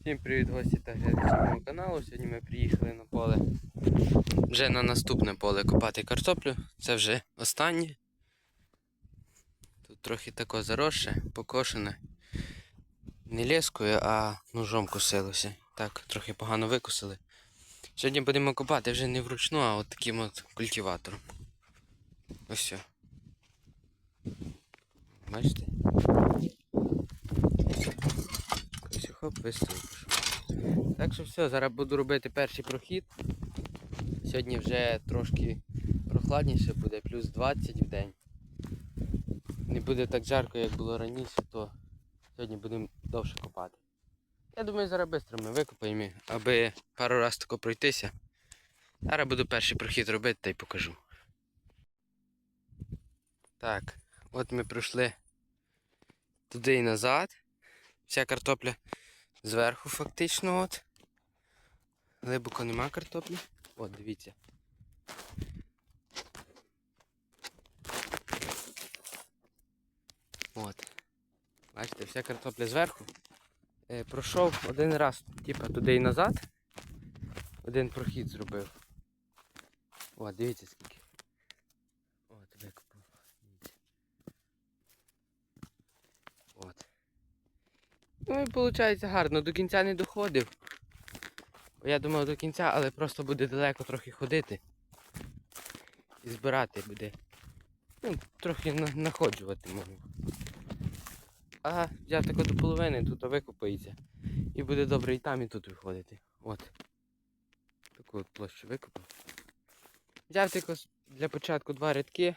Всім привіт гості та глядачі мого каналу. Сьогодні ми приїхали на поле. Вже на наступне поле копати картоплю. Це вже останнє. Тут трохи тако заросше, покошене. Не лескою, а ножом косилося. Так, трохи погано викосили. Сьогодні будемо копати вже не вручну, а от таким от культиватором. Ось все. Бачите? Хоп, виставив. Так що все, зараз буду робити перший прохід. Сьогодні вже трошки прохладніше буде, плюс 20 в день. Не буде так жарко, як було раніше, то сьогодні будемо довше копати. Я думаю, зараз швидко ми викопаємо, аби пару разів тако пройтися. Зараз буду перший прохід робити та й покажу. Так, от ми пройшли туди і назад. Вся картопля зверху фактично от. Глибоко нема картоплі. От, дивіться. От. Бачите, вся картопля зверху. Е, пройшов один раз, типа туди і назад. Один прохід зробив. От, дивіться скільки. От, викопав. Дивіться. От. Ну і виходить гарно, до кінця не доходив. Я думав до кінця, але просто буде далеко трохи ходити. І збирати буде. Ну, трохи на- находжувати можу. А взяв тако до половини, тут викопається. І буде добре і там, і тут виходити. От. Таку площу викопав. Взяв с- для початку два рядки.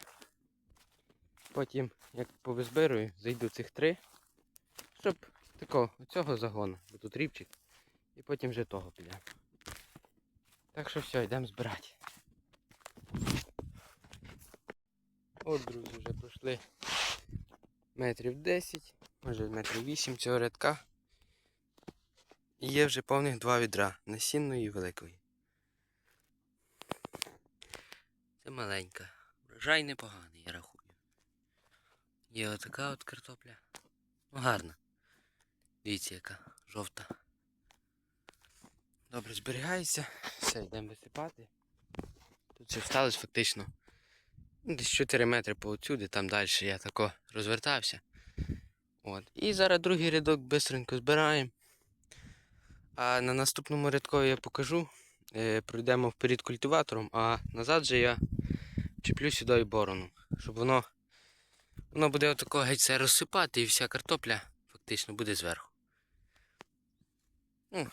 Потім, як повизбирую, зайду цих три. Щоб такого, оцього загону, бо тут рівчик. І потім вже того підемо. Так що все, йдемо збирати. От, друзі, вже пройшли метрів 10, може метрів 8 цього рядка. І є вже повних два відра насінної і великої. Це маленька. Врожай непоганий, я рахую. Є отака от картопля. Ну гарна. Дивіться, яка жовта. Добре зберігається. Все, йдемо висипати. Тут ще всталось фактично. Десь 4 метри по отсюди, там далі я тако розвертався. От. І зараз другий рядок бистренько збираємо. А на наступному рядку я покажу. Е, пройдемо вперед культиватором, а назад же я чіплю сюди і борону. Щоб воно, воно буде отако геть все розсипати і вся картопля фактично буде зверху. Ну,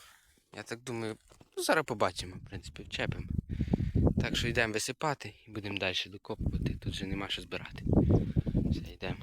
я так думаю, ну, зараз побачимо, в принципі, вчепимо. Так що йдемо висипати і будемо далі докопувати. Тут вже нема що збирати. Все, йдемо.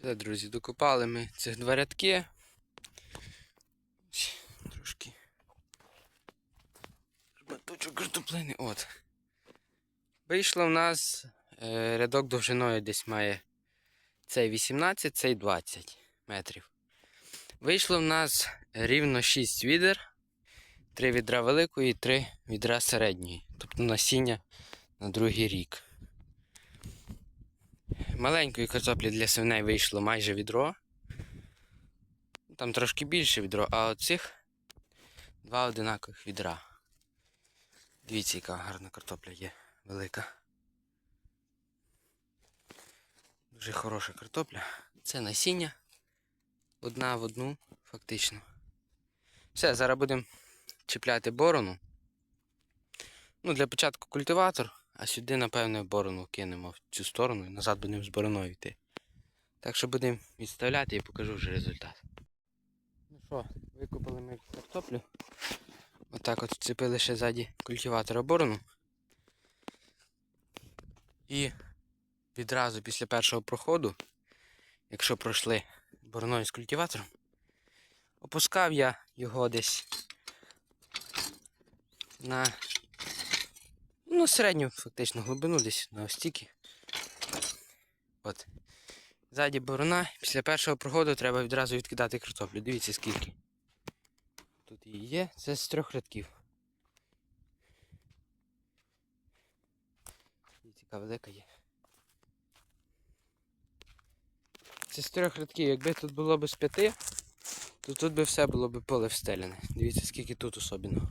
Все, друзі, докопали ми цих два рядки. Трошки. Баточок картоплини. От. Вийшло в нас е, рядок довжиною десь має цей 18, цей 20 метрів. Вийшло в нас рівно 6 відер. 3 відра великої і 3 відра середньої. Тобто насіння на другий рік. Маленької картоплі для свиней вийшло майже відро. Там трошки більше відро, а оцих два одинакових відра. Дивіться, яка гарна картопля є велика. Дуже хороша картопля. Це насіння. Одна в одну, фактично. Все, зараз будемо чіпляти борону. Ну, для початку культиватор, а сюди, напевне, борону кинемо в цю сторону і назад будемо з бороною йти. Так що будемо відставляти і покажу вже результат. Ну що, викопали ми картоплю. Отак от вцепили ще ззаді культиватора борону. І відразу після першого проходу, якщо пройшли бороною з культиватором, опускав я його десь на ну, середню фактично глибину, десь на остіки. От. Ззаді борона, після першого проходу треба відразу відкидати картоплю. Дивіться скільки. Тут її є, це з трьох рядків. Дивіться, велика є. Це з трьох рядків. Якби тут було б з п'яти, то тут би все було б поле встелене. Дивіться, скільки тут особливо.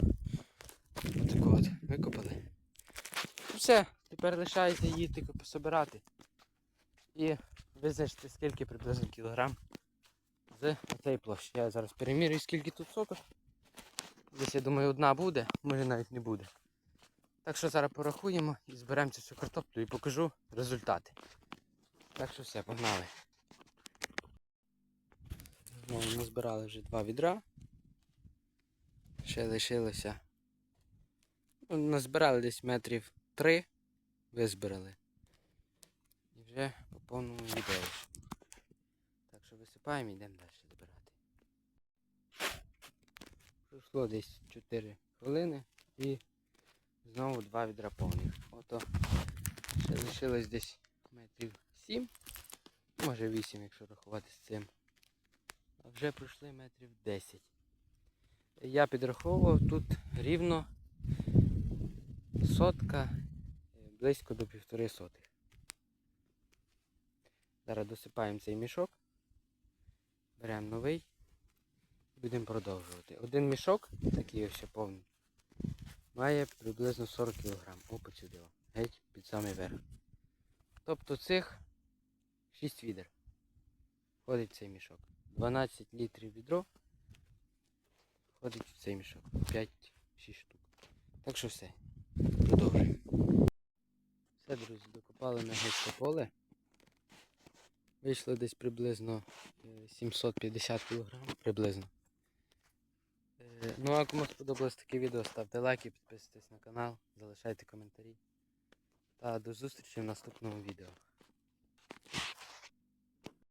Отак от, викопали. Все, тепер лишається її тільки пособирати. І визначити, скільки приблизно кілограм з цієї площі. Я зараз перемірюю, скільки тут соток. Десь, я думаю, одна буде, може навіть не буде. Так що зараз порахуємо і зберемо цю всю картоплю і покажу результати. Так що все, погнали. Знову назбирали вже два відра. Ще лишилося. Ну, назбирали десь метрів три, визбирали. І вже по повному відео. Так що висипаємо і йдемо далі збирати. Пройшло десь 4 хвилини і знову два відра повних. Ото ще лишилось десь метрів 7, може 8, якщо рахувати з цим. А вже пройшли метрів 10. Я підраховував тут рівно сотка близько до півтори сотих. Зараз досипаємо цей мішок, беремо новий і будемо продовжувати. Один мішок, такий ще повний, має приблизно 40 кг. Опа сюди. Геть під самий верх. Тобто цих 6 відер входить в цей мішок. 12 літрів відро входить в цей мішок. 5-6 штук. Так що все. Продовжуємо. Все, друзі, докопали ми геть поле. Вийшло десь приблизно е, 750 кг. Приблизно. Е, Ну а кому сподобалось таке відео, ставте лайки, підписуйтесь на канал, залишайте коментарі. Та до зустрічі в наступному відео.